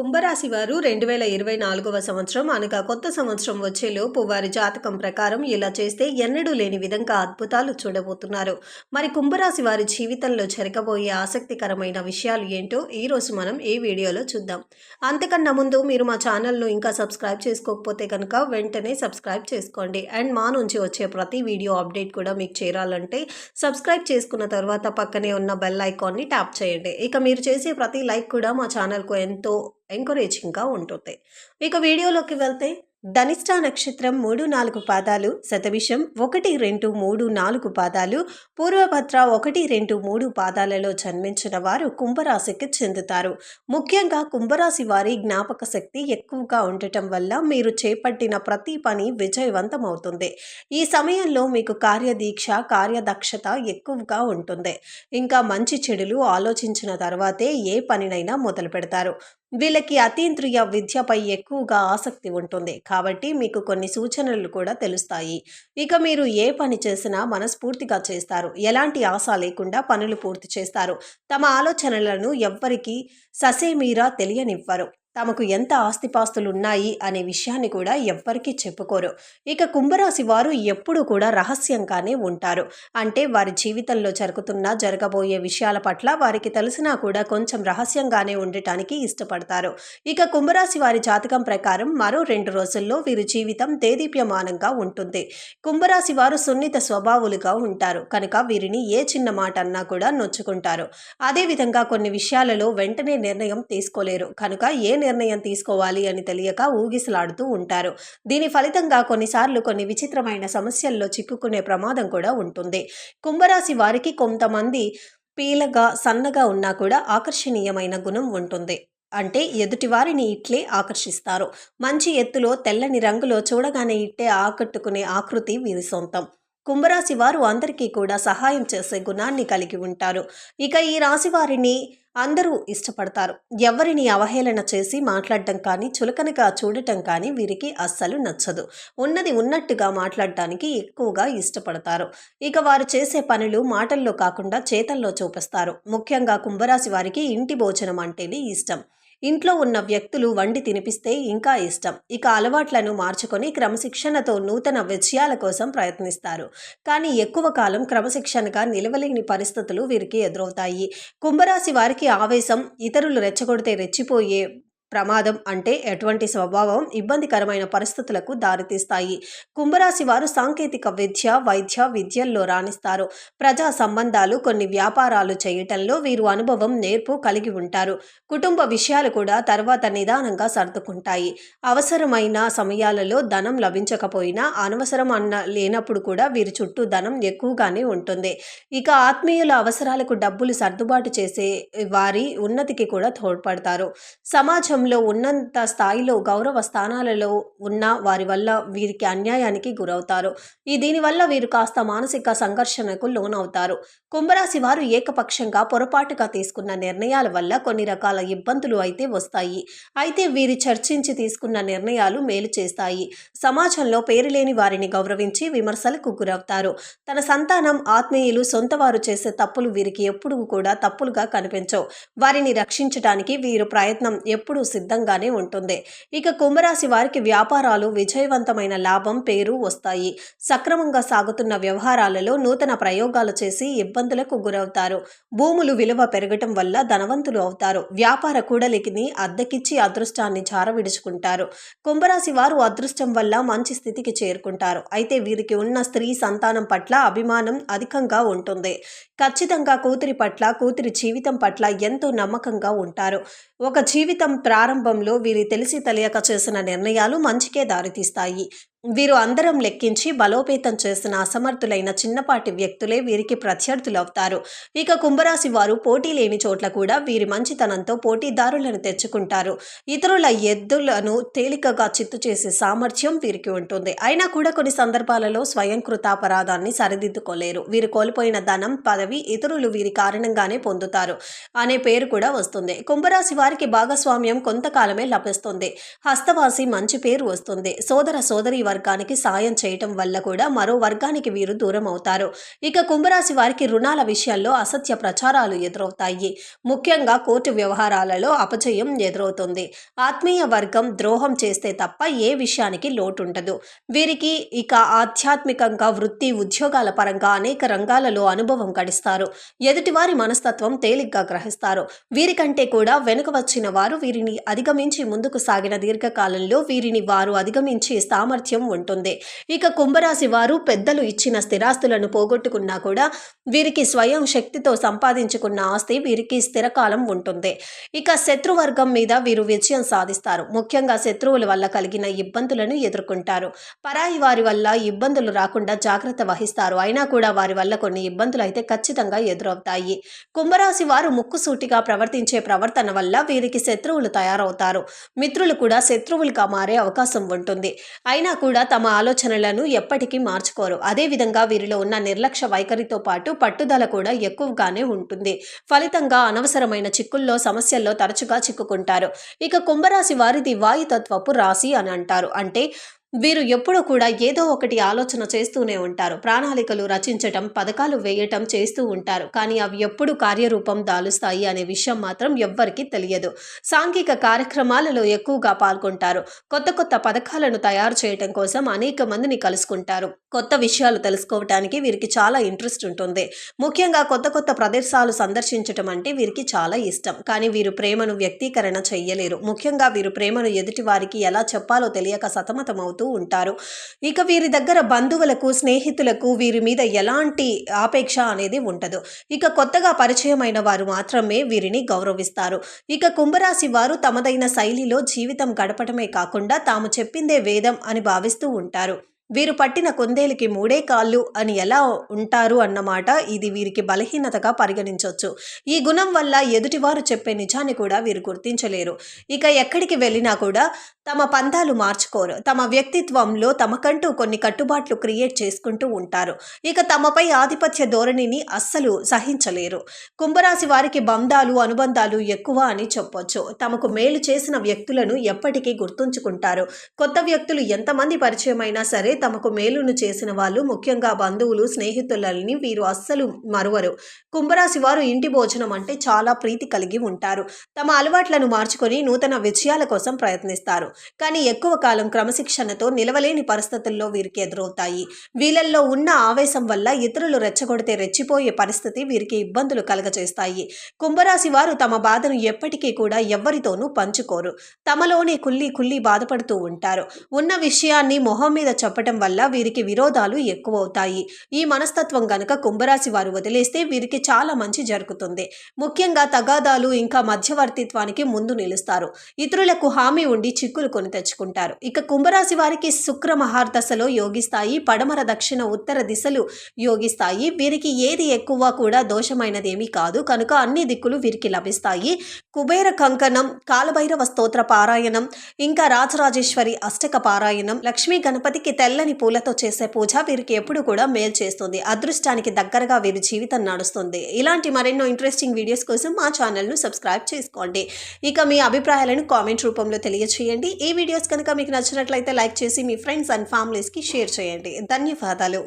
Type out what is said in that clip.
కుంభరాశి వారు రెండు వేల ఇరవై నాలుగవ సంవత్సరం అనగా కొత్త సంవత్సరం వచ్చేలోపు వారి జాతకం ప్రకారం ఇలా చేస్తే ఎన్నడూ లేని విధంగా అద్భుతాలు చూడబోతున్నారు. మరి కుంభరాశి వారి జీవితంలో జరగబోయే ఆసక్తికరమైన విషయాలు ఏంటో ఈరోజు మనం ఈ వీడియోలో చూద్దాం. అంతకన్నా ముందు మీరు మా ఛానల్ను ఇంకా సబ్స్క్రైబ్ చేసుకోకపోతే కనుక వెంటనే సబ్స్క్రైబ్ చేసుకోండి. అండ్ మా నుంచి వచ్చే ప్రతి వీడియో అప్డేట్ కూడా మీకు చేరాలంటే సబ్స్క్రైబ్ చేసుకున్న తర్వాత పక్కనే ఉన్న బెల్ ఐకాన్ని ట్యాప్ చేయండి. ఇక మీరు చేసే ప్రతి లైక్ కూడా మా ఛానల్కు ఎంతో ఎంకరేజింగ్గా ఉంటుంది. ఇక వీడియోలోకి వెళ్తే ధనిష్ట నక్షత్రం మూడు నాలుగు పాదాలు శతవిషం ఒకటి రెండు మూడు నాలుగు పాదాలు పూర్వభద్ర ఒకటి రెండు మూడు పాదాలలో జన్మించిన వారు కుంభరాశికి చెందుతారు. ముఖ్యంగా కుంభరాశి వారి జ్ఞాపక శక్తి ఎక్కువగా ఉండటం వల్ల మీరు చేపట్టిన ప్రతి పని విజయవంతమవుతుంది. ఈ సమయంలో మీకు కార్యదీక్ష కార్యదక్షత ఎక్కువగా ఉంటుంది. ఇంకా మంచి చెడులు ఆలోచించిన తర్వాతే ఏ పనినైనా మొదలు పెడతారు వీళ్ళకి అతీంద్రియ విద్యపై ఎక్కువగా ఆసక్తి ఉంటుంది. కాబట్టి మీకు కొన్ని సూచనలు కూడా తెలుస్తాయి. ఇక మీరు ఏ పని చేసినా మనస్ఫూర్తిగా చేస్తారు. ఎలాంటి ఆశ లేకుండా పనులు పూర్తి చేస్తారు. తమ ఆలోచనలను ఎవ్వరికీ ససేమీరా తెలియనివ్వరు. తమకు ఎంత ఆస్తిపాస్తులు ఉన్నాయి అనే విషయాన్ని కూడా ఎవ్వరికీ చెప్పుకోరు. ఇక కుంభరాశి వారు ఎప్పుడూ కూడా రహస్యంగానే ఉంటారు. అంటే వారి జీవితంలో జరుగుతున్న జరగబోయే విషయాల పట్ల వారికి తెలిసినా కూడా కొంచెం రహస్యంగానే ఉండటానికి ఇష్టపడతారు. ఇక కుంభరాశి వారి జాతకం ప్రకారం మరో రెండు రోజుల్లో వీరి జీవితం దేదీప్యమానంగా ఉంటుంది. కుంభరాశి వారు సున్నిత స్వభావులుగా ఉంటారు. కనుక వీరిని ఏ చిన్న మాట అన్నా కూడా నొచ్చుకుంటారు. అదేవిధంగా కొన్ని విషయాలలో వెంటనే నిర్ణయం తీసుకోలేరు. కనుక ఏ నిర్ణయం తీసుకోవాలి అని తెలియక ఊగిసలాడుతూ ఉంటారు. దీని ఫలితంగా కొన్నిసార్లు కొన్ని విచిత్రమైన సమస్యల్లో చిక్కుకునే ప్రమాదం కూడా ఉంటుంది. కుంభరాశి వారికి కొంతమంది పీలగా సన్నగా ఉన్నా కూడా ఆకర్షణీయమైన గుణం ఉంటుంది. అంటే ఎదుటివారిని ఇట్లే ఆకర్షిస్తారు. మంచి ఎత్తులో తెల్లని రంగులో చూడగానే ఇట్టే ఆకట్టుకునే ఆకృతి వీరి సొంతం. కుంభరాశి వారు అందరికీ కూడా సహాయం చేసే గుణాన్ని కలిగి ఉంటారు. ఇక ఈ రాశి వారిని అందరూ ఇష్టపడతారు. ఎవరిని అవహేళన చేసి మాట్లాడటం కానీ చులకనగా చూడటం కానీ వీరికి అస్సలు నచ్చదు. ఉన్నది ఉన్నట్టుగా మాట్లాడటానికి ఎక్కువగా ఇష్టపడతారు. ఇక వారు చేసే పనులు మాటల్లో కాకుండా చేతల్లో చూపిస్తారు. ముఖ్యంగా కుంభరాశి వారికి ఇంటి భోజనం అంటేనే ఇష్టం. ఇంట్లో ఉన్న వ్యక్తులు వండి తినిపిస్తే ఇంకా ఇష్టం. ఇక అలవాట్లను మార్చుకొని క్రమశిక్షణతో నూతన విజయాల కోసం ప్రయత్నిస్తారు. కానీ ఎక్కువ కాలం క్రమశిక్షణగా నిలవలేని పరిస్థితులు వీరికి ఎదురవుతాయి. కుంభరాశి వారికి ఆవేశం ఇతరులు రెచ్చగొడితే రెచ్చిపోయే ప్రమాదం అంటే ఎటువంటి స్వభావం ఇబ్బందికరమైన పరిస్థితులకు దారితీస్తాయి. కుంభరాశి వారు సాంకేతిక విద్య వైద్య విద్యల్లో రాణిస్తారు. ప్రజా సంబంధాలు కొన్ని వ్యాపారాలు చేయటంలో వీరు అనుభవం నేర్పు కలిగి ఉంటారు. కుటుంబ విషయాలు కూడా తర్వాత నిదానంగా సర్దుకుంటాయి. అవసరమైన సమయాలలో ధనం లభించకపోయినా అనవసరం అన్న లేనప్పుడు కూడా వీరి చుట్టూ ధనం ఎక్కువగానే ఉంటుంది. ఇక ఆత్మీయుల అవసరాలకు డబ్బులు సర్దుబాటు చేసే వారి ఉన్నతికి కూడా తోడ్పడతారు. సమాజం సమాజంలో ఉన్నంత స్థాయిలో గౌరవ స్థానాలలో ఉన్న వారి వల్ల వీరికి అన్యాయానికి గురవుతారు. ఈ దీనివల్ల వీరు కాస్త మానసిక సంఘర్షణకు లోనవుతారు. కుంభరాశి వారు ఏకపక్షంగా పొరపాటుగా తీసుకున్న నిర్ణయాల వల్ల కొన్ని రకాల ఇబ్బందులు అయితే వస్తాయి. అయితే వీరి చర్చించి తీసుకున్న నిర్ణయాలు మేలు చేస్తాయి. సమాజంలో పేరులేని వారిని గౌరవించి విమర్శలకు గురవుతారు. తన సంతానం ఆత్మీయులు సొంత వారు చేసే తప్పులు వీరికి ఎప్పుడూ కూడా తప్పులుగా కనిపించవు. వారిని రక్షించడానికి వీరు ప్రయత్నం ఎప్పుడూ సిద్ధంగానే ఉంటుంది. ఇక కుంభరాశి వారికి వ్యాపారాలు విజయవంతమైన లాభం పేరు వస్తాయి. సక్రమంగా సాగుతున్న వ్యవహారాలలో నూతన ప్రయోగాలు చేసి ఇబ్బందులకు గురవుతారు. భూములు విలువ పెరగటం వల్ల ధనవంతులు అవుతారు. వ్యాపార కూడలికిని అద్దెకిచ్చి అదృష్టాన్ని చారవిడుచుకుంటారు. కుంభరాశి వారు అదృష్టం వల్ల మంచి స్థితికి చేరుకుంటారు. అయితే వీరికి ఉన్న స్త్రీ సంతానం పట్ల అభిమానం అధికంగా ఉంటుంది. ఖచ్చితంగా కూతురి పట్ల కూతురి జీవితం పట్ల ఎంతో నమ్మకంగా ఉంటారు. ఒక జీవితం ప్రారంభంలో వీరి తెలిసి తెలియక చేసిన నిర్ణయాలు మంచికే దారితీస్తాయి. వీరు అందరం లెక్కించి బలోపేతం చేసిన అసమర్థులైన చిన్నపాటి వ్యక్తులే వీరికి ప్రత్యర్థులవుతారు. ఇక కుంభరాశి వారు పోటీ లేని చోట్ల కూడా వీరి మంచితనంతో పోటీదారులను తెచ్చుకుంటారు. ఇతరుల ఎద్దులను తేలికగా చిత్తు చేసే సామర్థ్యం వీరికి ఉంటుంది. అయినా కూడా కొన్ని సందర్భాలలో స్వయంకృతాపరాధాన్ని సరిదిద్దుకోలేరు. వీరు కోల్పోయిన ధనం పదవి ఇతరులు వీరి కారణంగానే పొందుతారు అనే పేరు కూడా వస్తుంది. కుంభరాశి వారికి భాగస్వామ్యం కొంతకాలమే లభిస్తుంది. హస్తవాసి మంచి పేరు వస్తుంది. సోదర సోదరి వర్గానికి సాయం చేయటం వల్ల కూడా మరో వర్గానికి వీరు దూరం అవుతారు. ఇక కుంభరాశి వారికి రుణాల విషయంలో అసత్య ప్రచారాలు ఎదురవుతాయి. ముఖ్యంగా కోర్టు వ్యవహారాలలో అపజయం ఎదురవుతుంది. ఆత్మీయ వర్గం ద్రోహం చేస్తే తప్ప ఏ విషయానికి లోటుండదు. వీరికి ఇక ఆధ్యాత్మికంగా వృత్తి ఉద్యోగాల పరంగా అనేక రంగాలలో అనుభవం గడిస్తారు. ఎదుటివారి మనస్తత్వం తేలిగ్గా గ్రహిస్తారు. వీరికంటే కూడా వెనుక వచ్చిన వారు వీరిని అధిగమించి ముందుకు సాగిన దీర్ఘకాలంలో వీరిని వారు అధిగమించే సామర్థ్యం ఉంటుంది. ఇక కుంభరాశి వారు పెద్దలు ఇచ్చిన స్థిరాస్తులను పోగొట్టుకున్నా కూడా వీరికి స్వయం శక్తితో సంపాదించుకున్న ఆస్తి వీరికి స్థిరకాలం ఉంటుంది. ఇక శత్రువర్గం మీద వీరు విజయం సాధిస్తారు. ముఖ్యంగా శత్రువుల వల్ల కలిగిన ఇబ్బందులను ఎదుర్కొంటారు. పరాయి వారి వల్ల ఇబ్బందులు రాకుండా జాగ్రత్త వహిస్తారు. అయినా కూడా వారి వల్ల కొన్ని ఇబ్బందులు అయితే ఖచ్చితంగా ఎదురవుతాయి. కుంభరాశి వారు ముక్కుసూటిగా ప్రవర్తించే ప్రవర్తన వల్ల వీరికి శత్రువులు తయారవుతారు. మిత్రులు కూడా శత్రువులుగా మారే అవకాశం ఉంటుంది. అయినా కూడా కూడా తమ ఆలోచనలను ఎప్పటికీ మార్చుకోరు. అదేవిధంగా వీరిలో ఉన్న నిర్లక్ష్య వైఖరితో పాటు పట్టుదల కూడా ఎక్కువగానే ఉంటుంది. ఫలితంగా అనవసరమైన చిక్కుల్లో సమస్యల్లో తరచుగా చిక్కుకుంటారు. ఇక కుంభరాశి వారిది వాయుతత్వపు రాశి అని అంటారు. అంటే వీరు ఎప్పుడూ కూడా ఏదో ఒకటి ఆలోచన చేస్తూనే ఉంటారు. ప్రణాళికలు రచించటం పథకాలు వేయటం చేస్తూ ఉంటారు. కానీ అవి ఎప్పుడు కార్యరూపం దాలుస్తాయి అనే విషయం మాత్రం ఎవ్వరికీ తెలియదు. సాంఘిక కార్యక్రమాలలో ఎక్కువగా పాల్గొంటారు. కొత్త కొత్త పథకాలను తయారు చేయటం కోసం అనేక మందిని కలుసుకుంటారు. కొత్త విషయాలు తెలుసుకోవటానికి వీరికి చాలా ఇంట్రెస్ట్ ఉంటుంది. ముఖ్యంగా కొత్త కొత్త ప్రదేశాలు సందర్శించటం అంటే వీరికి చాలా ఇష్టం. కానీ వీరు ప్రేమను వ్యక్తీకరణ చేయలేరు. ముఖ్యంగా వీరు ప్రేమను ఎదుటి వారికి ఎలా చెప్పాలో తెలియక సతమతమవుతూ ఉంటారు. ఇక వీరి దగ్గర బంధువులకు స్నేహితులకు వీరి మీద ఎలాంటి ఆపేక్ష అనేది ఉండదు. ఇక కొత్తగా పరిచయమైన వారు మాత్రమే వీరిని గౌరవిస్తారు. ఇక కుంభరాశి వారు తమదైన శైలిలో జీవితం గడపటమే కాకుండా తాము చెప్పిందే వేదం అని భావిస్తూ ఉంటారు. వీరు పట్టిన కుందేలికి మూడే కాళ్ళు అని ఎలా ఉంటారు అన్నమాట ఇది వీరికి బలహీనతగా పరిగణించవచ్చు ఈ గుణం వల్ల ఎదుటివారు చెప్పే నిజాన్ని కూడా వీరు గుర్తించలేరు. ఇక ఎక్కడికి వెళ్ళినా కూడా తమ పందాలు మార్చుకోరు. తమ వ్యక్తిత్వంలో తమకంటూ కొన్ని కట్టుబాట్లు క్రియేట్ చేసుకుంటూ ఉంటారు. ఇక తమపై ఆధిపత్య ధోరణిని అస్సలు సహించలేరు. కుంభరాశి వారికి బంధాలు అనుబంధాలు ఎక్కువ అని చెప్పొచ్చు. తమకు మేలు చేసిన వ్యక్తులను ఎప్పటికీ గుర్తుంచుకుంటారు. కొత్త వ్యక్తులు ఎంతమంది పరిచయమైనా సరే తమకు మేలును చేసిన వాళ్ళు ముఖ్యంగా బంధువులు స్నేహితులని వీరు అస్సలు మరువరు. కుంభరాశి వారు ఇంటి భోజనం అంటే చాలా ప్రీతి కలిగి ఉంటారు. తమ అలవాట్లను మార్చుకొని నూతన విజయాల కోసం ప్రయత్నిస్తారు. కానీ ఎక్కువ కాలం క్రమశిక్షణతో నిలవలేని పరిస్థితుల్లో వీరికి ఎదురవుతాయి. వీళ్ళల్లో ఉన్న ఆవేశం వల్ల ఇతరులు రెచ్చగొడితే రెచ్చిపోయే పరిస్థితి వీరికి ఇబ్బందులు కలగజేస్తాయి. కుంభరాశి వారు తమ బాధను ఎప్పటికీ కూడా ఎవ్వరితోనూ పంచుకోరు. తమలోనే కుల్లి కుల్లి బాధపడుతూ ఉంటారు. ఉన్న విషయాన్ని మొహం మీద చెప్పటం వల్ల వీరికి విరోధాలు ఎక్కువవుతాయి. ఈ మనస్తత్వం గనక కుంభరాశి వారు వదిలేస్తే వీరికి చాలా మంచి జరుగుతుంది. ముఖ్యంగా తగాదాలు ఇంకా మధ్యవర్తిత్వానికి ముందు నిలుస్తారు. ఇతరులకు హామీ ఉండి చిక్కులు కొని తెచ్చుకుంటారు. ఇక కుంభరాశి వారికి శుక్ర మహార్దశలో యోగిస్తాయి పడమర దక్షిణ ఉత్తర దిశలు యోగిస్తాయి. వీరికి ఏది ఎక్కువ కూడా దోషమైనదేమీ కాదు. కనుక అన్ని దిక్కులు వీరికి లభిస్తాయి. కుబేర కంకణం కాలభైరవ స్తోత్ర పారాయణం ఇంకా రాజరాజేశ్వరి అష్టక పారాయణం లక్ష్మీ గణపతికి తెల్లని పూలతో చేసే పూజ వీరికి ఎప్పుడు కూడా మేలు చేస్తుంది. అదృష్టానికి దగ్గరగా వీరి జీవితం నడుస్తుంది. ఇలాంటి మరెన్నో ఇంట్రెస్టింగ్ వీడియోస్ కోసం మా ఛానల్ను సబ్స్క్రైబ్ చేసుకోండి. ఇక మీ అభిప్రాయాలను కామెంట్ రూపంలో తెలియచేయండి. ఈ వీడియోస్ కనుక మీకు నచ్చినట్లయితే లైక్ చేసి మీ ఫ్రెండ్స్ అండ్ ఫ్యామిలీస్కి షేర్ చేయండి. ధన్యవాదాలు.